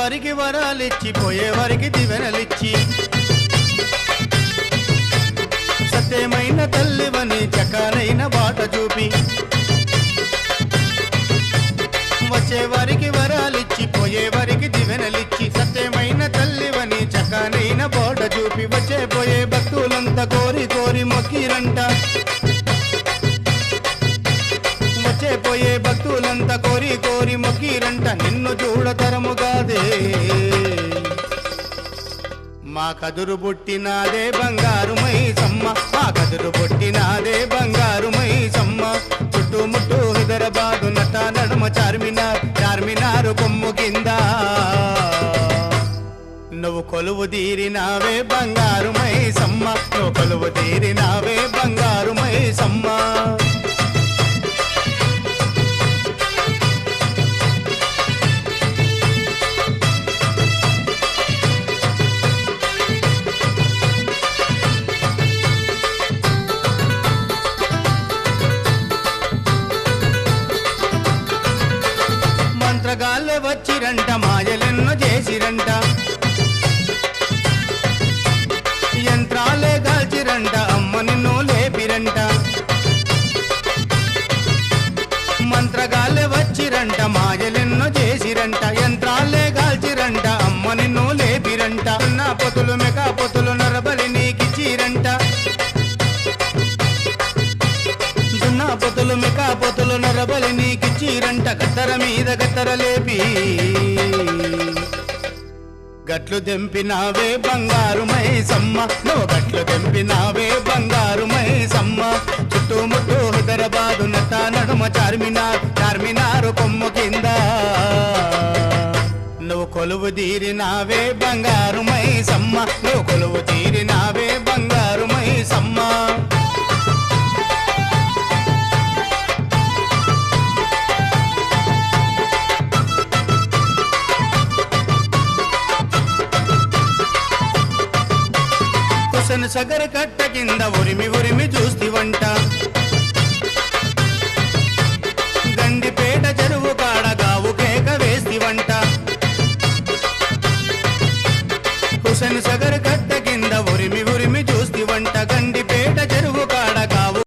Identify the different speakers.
Speaker 1: వారికి వరాలిచ్చి పోయే వారికి దివెనలిచ్చి. సత్యమైన తల్లివని చకానైన బాట చూపి. వచ్చే వారికి వరాలిచ్చి పోయే వారికి దివెనలిచ్చి. సత్యమైన తల్లివని చకాలైన బాట చూపి. వచ్చే పోయే భక్తులంతా కోరి కోరి మొక్కిరంట. వచ్చే పోయే భక్తులంతా కోరి కోరి మొక్కిరంట. నిన్ను చూడ మా కదురు బుట్టినాదే బంగారు మైసమ్మ. మా కదురు బుట్టినాదే బంగారు మైసమ్మ. చుట్టుముట్టు హైదరాబాదు నట నడుమ చార్మినార్ చార్మినారు కొమ్ము కింద. నువ్వు కొలువు తీరినావే బంగారు మైసమ్మ. నువ్వు కొలువు తీరినావే బంగారు మైసమ్మ. మంత్రగాళ్ళే వచ్చిరంట మాయలెన్నో చేసిరంట. యంత్రాలే కాల్చిరంట అమ్మ నిన్ను లేపిరంట. మంత్రగాలే వచ్చిరంట మాయలెన్నో చేసిరంట. యంత్రాలే కాల్చిరంట అమ్మ నిన్ను లేపిరంట. నా పొతులు మెకా పొతులు నరబలి నీకిచ్చిరంట. దున్నా పొతులు మెకా పొతులు గత్తర మీద గత్తర లేపి గట్లు తెంపినావే బంగారు మైసమ్మ. నువ్వు గట్లు తెంపినావే బంగారు మైసమ్మ. చుట్టుముట్టు హైదరాబాదు నట నడుమ చార్మినార్ చార్మినారు కొమ్ము కింద. నువ్వు కొలువు తీరినావే బంగారు మైసమ్మ. నువ్వు కొలువు సగర కట్ట కింద ఉరిమి ఉరిమి చూస్తివంట